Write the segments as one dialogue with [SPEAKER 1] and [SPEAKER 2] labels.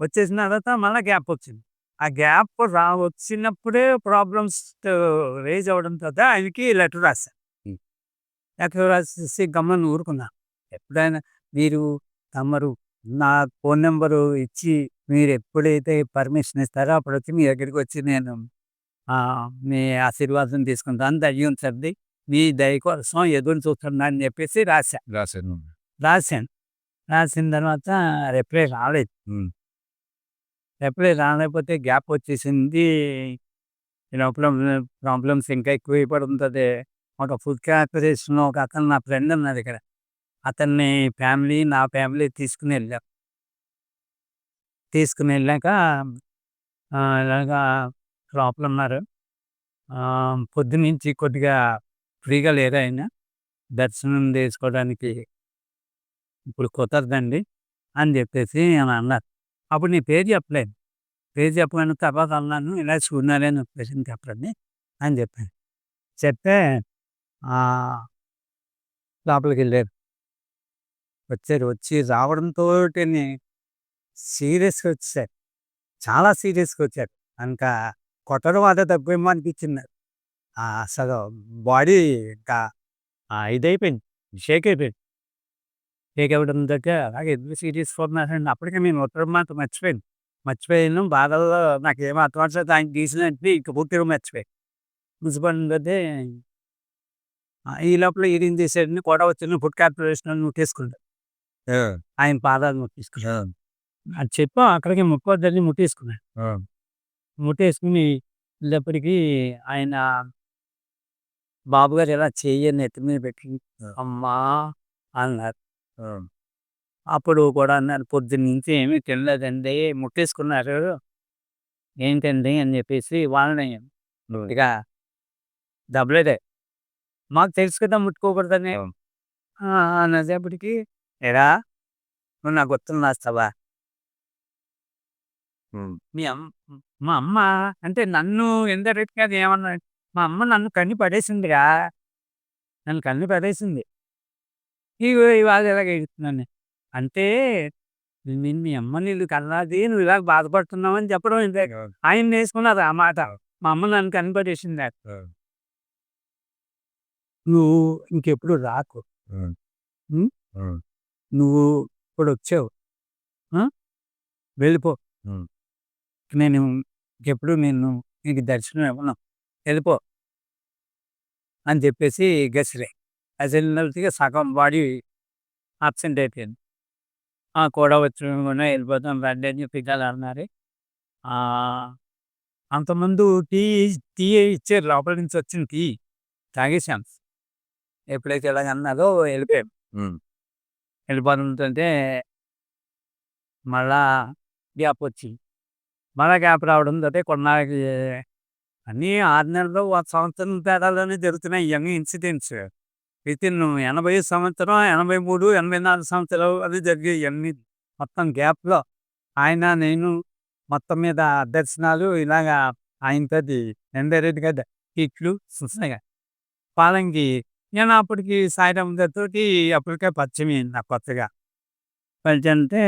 [SPEAKER 1] వచ్చేసిన తర్వాత మళ్ళీ గ్యాప్ వచ్చింది. ఆ గ్యాప్ రా వచ్చినప్పుడే ప్రాబ్లమ్స్ రేజ్ అవ్వడం తర్వాత ఆయనకి లెటర్ రాశాను. లెటర్ రాసేసి గమ్మని ఊరుకున్నాను ఎప్పుడైనా మీరు తమరు నా ఫోన్ నెంబరు ఇచ్చి మీరు ఎప్పుడైతే పర్మిషన్ ఇస్తారో అప్పుడు వచ్చి మీ దగ్గరికి వచ్చి నేను మీ ఆశీర్వాదం తీసుకుంటాను దయ్యం ఉంచండి. మీ దయ కోసం ఎదురు చూస్తున్నా అని చెప్పేసి రాశా.
[SPEAKER 2] రాశాను.
[SPEAKER 1] రాశాను. రాసిన తర్వాత రిప్లై రాలేదు.
[SPEAKER 2] ఉమ్.
[SPEAKER 1] రాలేకపోతే గ్యాప్ వచ్చేసింది. ఈ లోపల ప్రాబ్లమ్స్ ఇంకా ఎక్కువ అయిపోతుంది ఒక ఫుడ్ కార్పొరేషన్లో ఒక అతను నా ఫ్రెండ్ ఉన్నాడు ఇక్కడ. అతన్ని ఫ్యామిలీ నా ఫ్యామిలీ తీసుకుని వెళ్ళాం. తీసుకుని వెళ్ళాక ఇలాగా లోపల ఉన్నారు పొద్దునుంచి కొద్దిగా ఫ్రీగా లేరు ఆయన. దర్శనం చేసుకోవడానికి. ఇప్పుడు కుదరదండి అని చెప్పేసి అని అన్నారు. అప్పుడు నీ పేరు చెప్పలేను పేరు చెప్పగానే తర్వాత అన్నాను ఇలా సూర్యనారాయణ పేషెంట్ చెప్పండి అని చెప్పాను. చెప్తే లోపలికి వెళ్ళారు. వచ్చారు. వచ్చి రావడంతో సీరియస్గా వచ్చారు చాలా సీరియస్గా వచ్చారు. ఇంకా కొట్టడం అదే తక్కువేమో అనిపించింది. అసలు బాడీ ఇంకా ఇదైపోయింది. షేక్ అయిపోయింది. షేక్ అవ్వడం దగ్గర అలాగే ఎందుకు సీరియస్ ఉన్నారండి అప్పటికే నేను ఉత్తరం మాట మర్చిపోయాను మర్చిపోయాను బాధల్లో నాకు ఏమో అర్థం ఆయన తీసినట్టు ఇంక పూర్తిగా మర్చిపోయాను మున్సిపాలిటీ ఈ లోపల ఈయన చేసేది కూడా వచ్చిన ఫుడ్ కార్పొరేషన్
[SPEAKER 2] ఆ,
[SPEAKER 1] ఆయన పాదాలు ముట్టేసుకున్నాను
[SPEAKER 2] ఆ,
[SPEAKER 1] అది చెప్పా అక్కడికి ముక్కోద్దని ముట్టేసుకున్నాను ముట్టేసుకుని వెళ్ళేప్పటికీ ఆయన బాబు గారు ఇలా చెయ్యి నెత్తి మీద పెట్టి. అమ్మా అన్నారు. అప్పుడు కూడా అన్నారు పొద్దున్న నుంచి ఏమీ తినలేదండి ముట్టేసుకున్నారు. ఏంటండి అని చెప్పేసి వాళ్ళని ఇక డబ్బులేదే మాకు తెలుసు కదా ముట్టుకోకూడదని. అనేటప్పటికి ఎరా నువ్వు నాకు గుర్తులు రాస్తావా. మీ అమ్మ మా అమ్మ అంటే నన్ను ఇండైరెక్ట్గా ఏమన్నా మా అమ్మ నన్ను కన్ని పడేసిందిరా. నన్ను కన్ని పడేసింది. ఇగో ఇవాళ ఇలాగ ఎడుతున్నాను అంటే నేను మీ అమ్మ నీళ్ళు కన్నది నువ్వు ఇలాగ బాధపడుతున్నావు అని చెప్పడం ఇంతే ఆయన వేసుకున్నారు ఆ మాట. మా అమ్మ నన్ను కనిపడేసింది
[SPEAKER 2] ఆ,
[SPEAKER 1] నువ్వు ఇంకెప్పుడు రాకు. నువ్వు ఇప్పుడు వచ్చావు. ఆ? వెళ్ళిపో.
[SPEAKER 2] ఉమ్.
[SPEAKER 1] నేను ఇంకెప్పుడు నేను నీకు దర్శనం ఇవ్వను. వెళ్ళిపో. అని చెప్పేసి గసిరే వెళ్ళినట్టుగా సగం బాడీ అబ్సెంట్ అయిపోయింది ఆ కూడా వచ్చిన వెళ్ళిపోతాం రండి అని చెప్పి ఇలా అన్నారు ఆ, అంతకుముందు టీ టీ ఇచ్చారు లోపల నుంచి వచ్చిన టీ తాగేసాం ఎప్పుడైతే ఇలాగ అన్నారో వెళ్ళిపోయాం. వెళ్ళిపోతుంటే మళ్ళా గ్యాప్ వచ్చింది. మళ్ళా గ్యాప్ రావడం తోటి కొన్నాళ్ళకి అన్నీ ఆరు నెలలు ఒక సంవత్సరం తేడాలోనే జరుగుతున్నాయి ఇవన్నీ ఇన్సిడెంట్స్. విత్ ఇన్ ఎనభై సంవత్సరం ఎనభై మూడు ఎనభై నాలుగు సంవత్సరాలు అది జరిగాయి ఇవన్నీ మొత్తం గ్యాప్లో ఆయన నేను మొత్తం మీద దర్శనాలు ఇలాగా ఆయనతోటి కదా కిట్లు చూస్తున్నాయి పాలంకి నేను అప్పటికి సాయిరామ్ తోటి అప్పటికే పరిచయం అయింది నాకు కొత్తగా. పరిచయం అంటే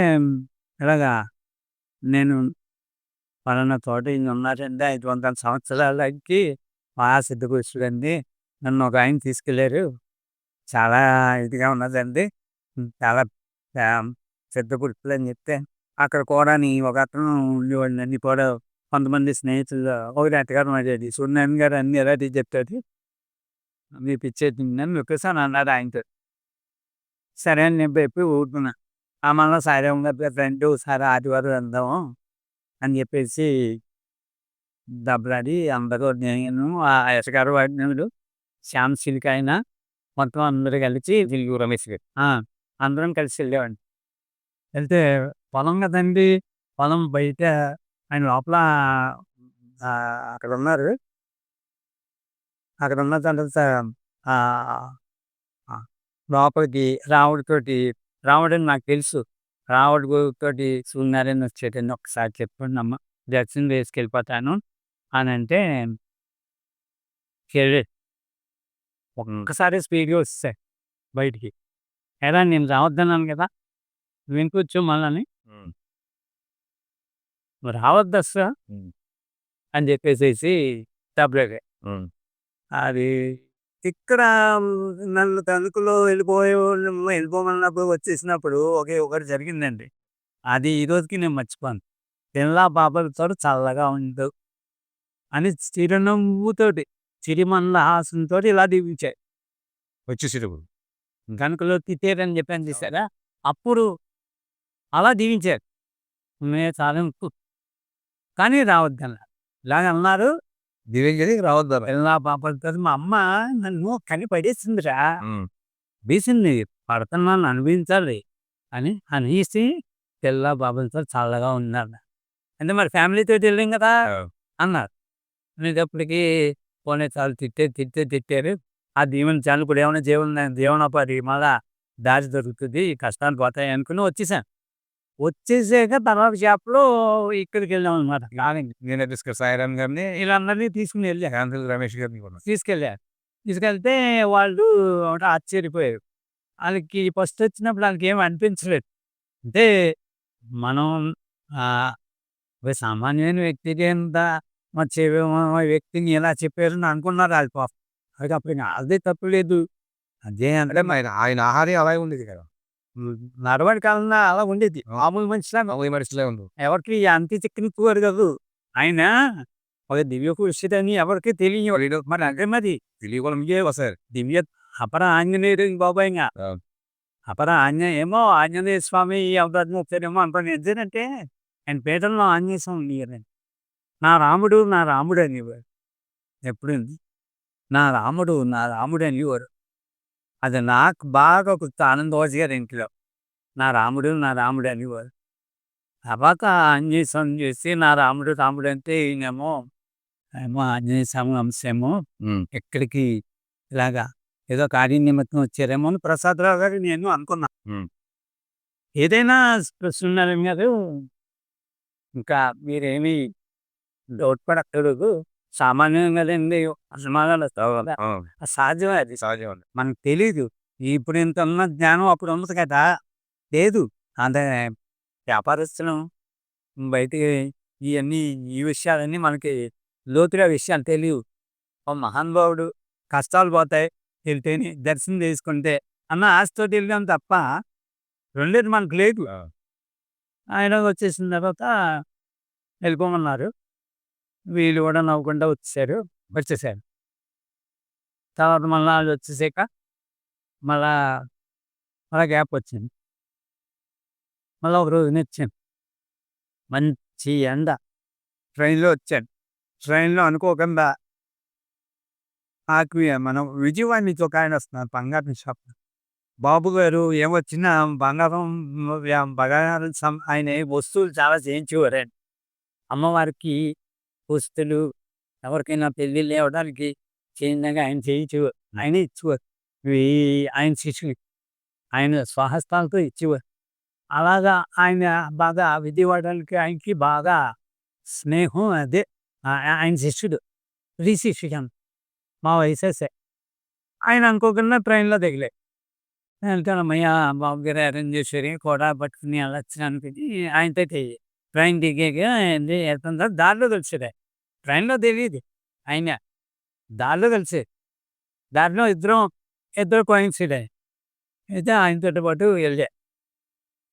[SPEAKER 1] ఇలాగా నేను పలానా తోట ఈయన ఉన్నారండి ఐదు వందల సంవత్సరాలకి మా అండి నన్ను ఒక ఆయన తీసుకెళ్ళారు చాలా ఇదిగా ఉన్నదండి. చాలా సిద్ధపురుషులు అని చెప్తే అక్కడ కూడా నీ ఒక అతను ఉండేవాడిని అన్ని కూడా కొంతమంది స్నేహితులు ఒక అత్తగారు చూడు నాన్న గారు అన్ని ఎలాంటి చెప్తాడు మీ పిచ్చేది నన్ను ఒకేసారి అన్నారు ఆయనతో. సరే అని నేను చెప్పి ఊరుకున్నా. ఆ మళ్ళీ సరే గారి ఫ్రెండ్ సరే ఆదివారం వెళ్దాము అని చెప్పేసి దెబ్బలాడి అందరూ నేను ఆ యశగారు వాడినాడు శ్యామ్ సిల్క్ అయినా మొత్తం అందరూ కలిసి
[SPEAKER 2] తెలుగు రమేష్ గారు.
[SPEAKER 1] ఆ, అందరం కలిసి వెళ్ళేవాడిని. వెళ్తే పొలం కదండి పొలం బయట ఆయన లోపల అక్కడ ఉన్నారు అక్కడ ఉన్న తర్వాత లోపలికి రావుడితోటి రావుడని నాకు తెలుసు. రావుడి తోటి సూర్యనారాయణ వచ్చేటండి ఒకసారి చెప్పండి అమ్మ. దర్శనం వేసుకెళ్ళిపోతాను అని అంటే ఒక్కసారి స్పీడ్గా వస్తాయి బయటికి. ఎలా నేను రావద్దన్నాను కదా! వినిపించు మళ్ళీ. రావద్దు అసలు. అని చెప్పేసేసి
[SPEAKER 2] ఉమ్.
[SPEAKER 1] అది ఇక్కడ నన్ను తణుకులో వెళ్ళిపోయే వాళ్ళు వెళ్ళిపోమన్నప్పుడు వచ్చేసినప్పుడు ఒకే ఒకటి జరిగిందండి. అది ఈ రోజుకి నేను మర్చిపోను. పిల్ల పాపలతో చల్లగా ఉండు అని చిరునవ్వుతోటి చిరిమల్ల హాసంతో ఇలా దీవించాయి.
[SPEAKER 2] వచ్చేసేటప్పుడు
[SPEAKER 1] కనుకలో తిట్టారని చెప్పాను చూసారా? అప్పుడు అలా దీవించారు. మే చాలా కానీ రావద్దన్న ఇలాగ అన్నారు.
[SPEAKER 2] దివ్యంగా రావద్దు
[SPEAKER 1] పిల్ల పాపలతో మా అమ్మ నన్ను కని పడేసిందిరా. వేసింది పడుతున్నాను అనుభవించాలి అని అనేసి పిల్ల బాబులతో చల్లగా ఉన్నారు అంటే మరి ఫ్యామిలీతో వెళ్ళాం కదా అన్నారు. అనేటప్పటికి పోనీ చాలు తిట్టే తిట్టే తిట్టారు. ఆ దీవెన చాలు ఇప్పుడు ఏమైనా జీవన జీవనోపాధి మళ్ళా దారి దొరుకుతుంది. కష్టాలు పోతాయి అనుకుని వచ్చేసాను. వచ్చేసాక తర్వాత షాప్లో ఇక్కడికి వెళ్ళాం అనమాట
[SPEAKER 2] నేనే తీసుకెళ్ళి. సాయిరామ్ గారిని.
[SPEAKER 1] వీళ్ళందరినీ తీసుకుని వెళ్ళా.
[SPEAKER 2] ఆంధ్ర రమేష్ గారిని కూడా.
[SPEAKER 1] తీసుకెళ్ళారు తీసుకెళ్తే వాళ్ళు ఒకటి ఆశ్చర్యపోయారు. వాళ్ళకి ఫస్ట్ వచ్చినప్పుడు వాళ్ళకి ఏం అనిపించలేదు. అంటే మనం సామాన్యమైన వ్యక్తికి ఎంత మా వ్యక్తిని ఎలా చెప్పారు అని అనుకున్నారు వాళ్ళు పాపం. అది అప్పుడు అదే తప్పు లేదు. అదే
[SPEAKER 2] అంటే ఆయన ఆయన ఆహారం అలాగే ఉండేది కదా.
[SPEAKER 1] నడవడి కాలంలో అలా ఉండేది. మామూలు మనిషిలా
[SPEAKER 2] మామూలు మనిషిలే ఉంది
[SPEAKER 1] ఎవరికి అంతి చిక్కని పోరు కాదు. ఆయన ఒక దివ్య పురుషుడని ఎవరికి తెలియదు. మరి అదే మరి
[SPEAKER 2] తెలియకుండా వస్తారు
[SPEAKER 1] దివ్య అపర ఆంజనేయుడు బాబాయ్ ఇంకా. అపర ఆంజనేయ ఏమో ఆంజనేయ స్వామి ఈ అవతారం వచ్చారేమో అనుకోని ఎందుకంటే ఆయన పేదల్లో ఆంజనేయ స్వామి నా రాముడు నా రాముడు అనేవారు ఎప్పుడు నా రాముడు నా రాముడు అనేవారు అది నాకు బాగా గుర్తు ఆనందవాజి గారి ఇంట్లో. నా రాముడు నా రాముడు అనేవారు తర్వాత ఆంజనేయ స్వామి చేసి నా రాముడు రాముడు అంటే ఈయనేమో ఏమో ఆంజనేయ స్వామి అంశేమో ఎక్కడికి ఇలాగా ఏదో కార్య నిమిత్తం వచ్చారేమో అని ప్రసాదరావు గారు నేను అనుకున్నా. ఏదైనా కృష్ణనారాయణ గారు ఇంకా మీరేమి డౌట్ పడక్కర్లేదు సామాన్యం కదండి అసమానాలు వస్తావు కదా. అది
[SPEAKER 2] సహజం
[SPEAKER 1] మనకు తెలీదు. ఇప్పుడు ఇంత ఉన్న జ్ఞానం అప్పుడు ఉంది కదా. లేదు. అంటే వ్యాపారస్తులం బయటికి ఇవన్నీ ఈ విషయాలన్నీ మనకి లోతుగా విషయాలు తెలియవు. ఓ మహానుభావుడు కష్టాలు పోతాయి. వెళ్తేనే దర్శనం చేసుకుంటే అన్న ఆశతో వెళ్ళాం తప్ప రెండేది మనకు లేదు. ఆయన వచ్చేసిన తర్వాత వెళ్ళిపోమన్నారు. వీళ్ళు కూడా నవ్వకుండా వచ్చేసారు వచ్చేసారు. తర్వాత మళ్ళీ వాళ్ళు వచ్చేసాక మళ్ళా మళ్ళా గ్యాప్ వచ్చింది. మళ్ళీ ఒక రోజు నచ్చాను మంచి ఎండ. ట్రైన్లో వచ్చాను. ట్రైన్లో అనుకోకుండా నాకు మనం విజయవాడ నుంచి ఒక ఆయన వస్తున్నారు బంగారం షాప్. బాబు గారు ఏమొచ్చినా బంగారం బంగారం ఆయన వస్తువులు చాలా చేయించేవారండి అమ్మవారికి పుస్తులు ఎవరికైనా పెళ్ళిళ్ళు ఇవ్వడానికి చిన్నగా ఆయన చేయించు ఆయన ఇచ్చేవారు ఆయన శిష్యులు ఆయన స్వహస్తాలతో ఇచ్చేవారు అలాగా ఆయన బాగా విజయవాడకి ఆయనకి బాగా స్నేహం అదే. ఆయన శిష్యుడు రీ శిష్యుడు మా వయసేసే ఆయన అనుకోకుండా ట్రైన్లో దిగలే. వెళ్తానమ్మయ్య బాబు గారు అరేంజ్ చేశారు కూడా పట్టుకుని వెళ్ళొచ్చానికి ఆయనతో ట్రైన్ దిగాక వెళ్తుందా దారిలో కలిసాడు ట్రైన్లో తెలియదు ఆయన దారిలో కలిసాడు దారిలో ఇద్దరం ఇద్దరు కోయిన్సిడ్. అయితే ఆయనతో పాటు వెళ్ళా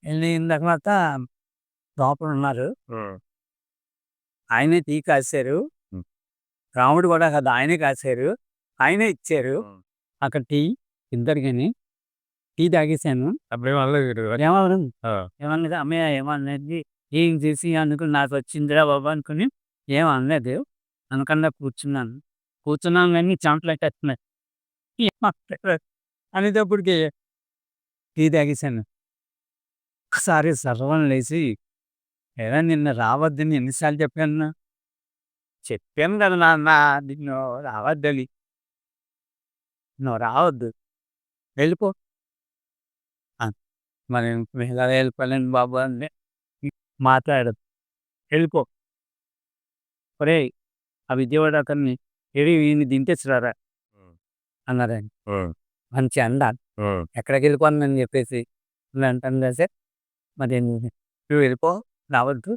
[SPEAKER 1] వెళ్ళిన తర్వాత లోపల ఉన్నారు. ఆయనే టీ కాశారు. రాముడు కూడా కదా ఆయనే కాశారు ఆయనే ఇచ్చారు. అక్కడ టీ ఇద్దరికని టీ తాగేశాను. ఏమన్నా అమ్మయ్య ఏమన్నది ఏం చేసి అనుకుని నాకు వచ్చిందిరా బాబు అనుకుని ఏం అనలేదు. అనకుండా కూర్చున్నాను. కూర్చున్నాను కానీ చెమటలు పెట్టేస్తున్నాయి అనేటప్పటికి టీ తాగేశాను. ఒకసారి సర్వం లేచి ఏదో నిన్న రావద్దని ఎన్నిసార్లు చెప్పాను చెప్పాను కదా నాన్న నిన్ను రావద్దని. నువ్వు రావద్దు. వెళ్ళిపో. మరి వెళ్ళిపోలేను బాబు అని మాట్లాడదు వెళ్ళిపో. ఒరే ఆ విజయవాడ అతన్ని ఏడి వీడిని దించేసిరారా అన్నారు. ఆయన మంచి అండ. ఎక్కడికి వెళ్ళిపోను చెప్పేసి అంటాను కదా సార్ మరి నువ్వు వెళ్ళిపో రావద్దు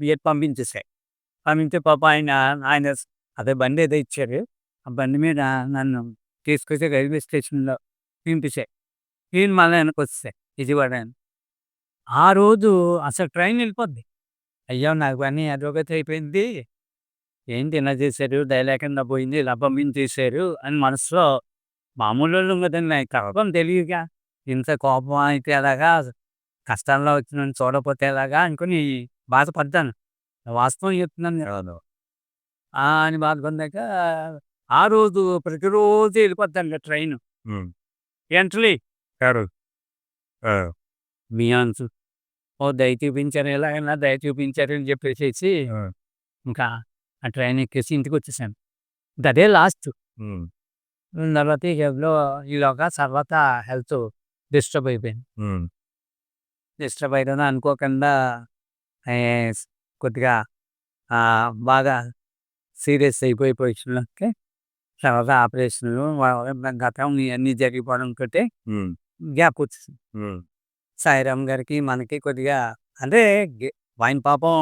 [SPEAKER 1] బియ్యం పంపించేసాయి పంపించే పాప ఆయన ఆయన అదే బండి ఏదో ఇచ్చారు. ఆ బండి మీద నన్ను తీసుకొచ్చి రైల్వే స్టేషన్లో దింపేసాయి నేను మళ్ళీ వెనక్కి వచ్చేసాయి విజయవాడ. ఆ రోజు అసలు ట్రైన్ వెళ్ళిపోద్ది. అయ్యో నాకు పని అదొకటి అయిపోయింది. ఏంటి ఇలా చేశారు దయలేకుండా పోయింది ఇలా పంపించేశారు అని మనసులో మామూలు వాళ్ళు కదండి కష్టం తెలియక ఇంత కోపం అయితే ఎలాగా కష్టాల్లో వచ్చిన చూడకపోతే ఎలాగా అనుకుని బాధపడ్డాను. వాస్తవం చెప్తున్నాను. ఆ అని బాధపడ్డాక ఆ రోజు ప్రతిరోజు వెళ్ళిపోద్దండి ట్రైన్. ఎంట్రీ. మీ అంచు ఓ దయ చూపించారు ఎలాగైనా దయ చూపించారు అని చెప్పేసి ఇంకా ఆ ట్రైన్ ఎక్కేసి ఇంటికి వచ్చేసాను అదే లాస్ట్ తర్వాత హెల్త్లో ఈలోగా తర్వాత హెల్త్ డిస్టర్బ్ అయిపోయింది. డిస్టర్బ్ అయిపోయిన అనుకోకుండా కొద్దిగా బాగా సీరియస్ అయిపోయి పొజిషన్లోకి తర్వాత ఆపరేషన్ గతం ఇవన్నీ జరిగిపోవడంతో గ్యాప్ వచ్చింది సాయిరామ్ గారికి మనకి కొద్దిగా అంటే ఆయన పాపం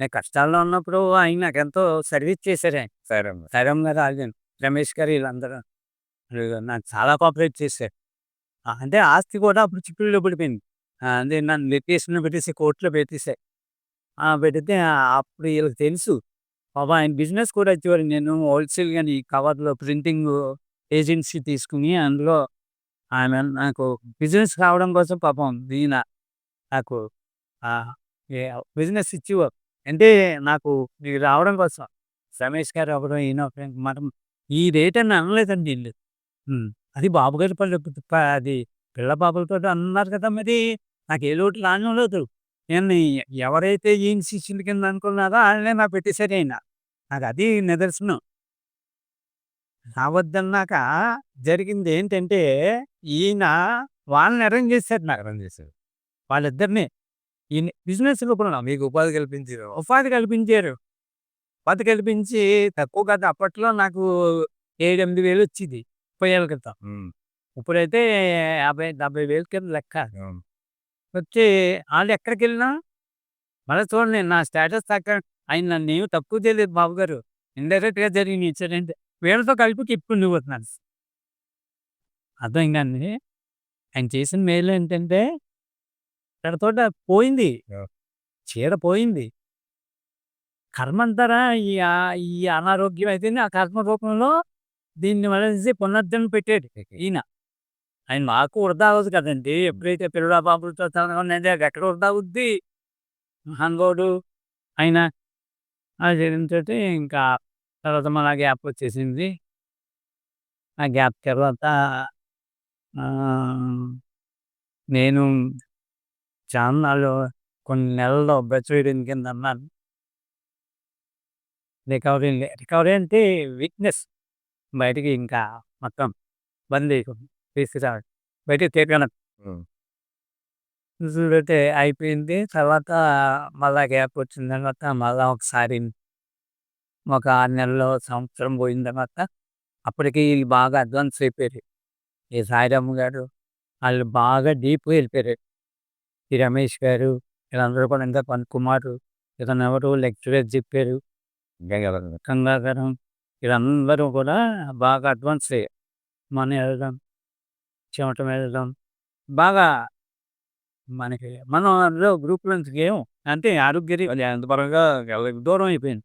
[SPEAKER 1] నేను కష్టాల్లో ఉన్నప్పుడు ఆయన నాకు ఎంతో సర్వీస్ చేశారు. ఆయన
[SPEAKER 2] సరే
[SPEAKER 1] గారు ఆగాను రమేష్ గారు వీళ్ళందరూ. వీళ్ళు నాకు చాలా కోఆపరేట్ చేశారు. అంటే ఆస్తి కూడా అప్పుడు చిక్కుల్లో పడిపోయింది. అంటే నన్ను లిటిగేషన్లో పెట్టేసి కోర్టులో పెట్టేసాయి ఆ, పెడితే అప్పుడు వీళ్ళకి తెలుసు. పాపం ఆయన బిజినెస్ కూడా వచ్చేవారు నేను హోల్సేల్ కానీ కవర్లో ప్రింటింగ్ ఏజెన్సీ తీసుకుని అందులో ఆయన నాకు బిజినెస్ కావడం కోసం పాపం ఈయన నాకు బిజినెస్ ఇచ్చేవారు. అంటే నాకు ఇది రావడం కోసం రమేష్ గారు అవ్వడం ఈయన మనం ఈ రేట్ అని అనలేదండి ఉమ్, అది బాబు గారి పల్లె ప- అది పిల్ల బాబులతో అన్నారు కదా మరి నాకు ఏ లోటు రాను లేదు. నేను ఎవరైతే ఈయన శిష్యుల కింద అనుకున్నారో వాళ్ళనే నాకు పెట్టేశారు ఆయన. నాకు అది నిదర్శనం. రావద్దన్నాక జరిగింది ఏంటంటే ఈయన వాళ్ళని అరేంజ్ చేశారు నాకు.
[SPEAKER 2] అరేంజ్ చేశారు.
[SPEAKER 1] వాళ్ళిద్దరిని బిజినెస్ రూపంలో
[SPEAKER 2] మీకు ఉపాధి కల్పించారు.
[SPEAKER 1] ఉపాధి కల్పించారు. ఉపాధి కల్పించి తక్కువ కదా అప్పట్లో నాకు ఏడు ఎనిమిది వేలు వచ్చింది ముప్పై ఏళ్ళ క్రితం. ఇప్పుడైతే యాభై డెబ్బై వేలు కింద లెక్క. వచ్చి వాళ్ళు ఎక్కడికి వెళ్ళినా మళ్ళీ చూడండి నా స్టేటస్ తక్కువ ఆయన నన్ను ఏమి తక్కువ చేయలేదు బాబు గారు. ఇండైరెక్ట్గా జరిగిన ఇన్సిడెంట్. వీళ్ళతో కలిపి ఇప్పుడు నువ్వు వస్తున్నాను అర్థమైందండి ఆయన చేసిన మేలు ఏంటంటే తోట పోయింది. చీర పోయింది. కర్మ అంటారా ఈ ఈ అనారోగ్యం అయితే ఆ కర్మ రూపంలో దీన్ని వలసి పునర్జన్మ పెట్టాడు ఈయన. ఆయన మాకు వృధా అవ్వదు కదండి. ఎప్పుడైతే పిల్లల బాబులతో తనది అది ఎక్కడ వృధా అవుద్ది? హంగోడు ఆయన అది ఏంటంటే ఇంకా తర్వాత మన గ్యాప్ వచ్చేసింది. ఆ గ్యాప్ తర్వాత నేను చాన్నాళ్ళు కొన్ని నెలల్లో బెచ్చవేయడం కింద అన్నాను. రికవరీ రికవరీ అంటే వీక్నెస్. బయటికి ఇంకా మొత్తం బంద్ తీసుకురా బయటికి తీగన చూడంటే అయిపోయింది. తర్వాత మళ్ళా గ్యాప్ వచ్చిన తర్వాత మళ్ళా ఒకసారి ఒక ఆరు నెలలు సంవత్సరం పోయిన తర్వాత అప్పటికి వీళ్ళు బాగా అడ్వాన్స్ అయిపోయారు. ఈ సాయిరామ్ గారు వాళ్ళు బాగా డీప్ వెళ్ళిపోయారు. ఈ రమేష్ గారు వీళ్ళందరూ కూడా ఇంకా పని కుమారు ఇతను ఎవరు లెక్చరర్ చెప్పారు. గంగాధరం వీళ్ళందరూ కూడా బాగా అడ్వాన్స్ అయ్యారు మన వెళ్ళడం చెమటం వెళ్ళడం బాగా మనకి మనం అందులో గ్రూప్ నుంచి ఏం? అంటే
[SPEAKER 2] అంత పరంగా
[SPEAKER 1] దూరం అయిపోయింది.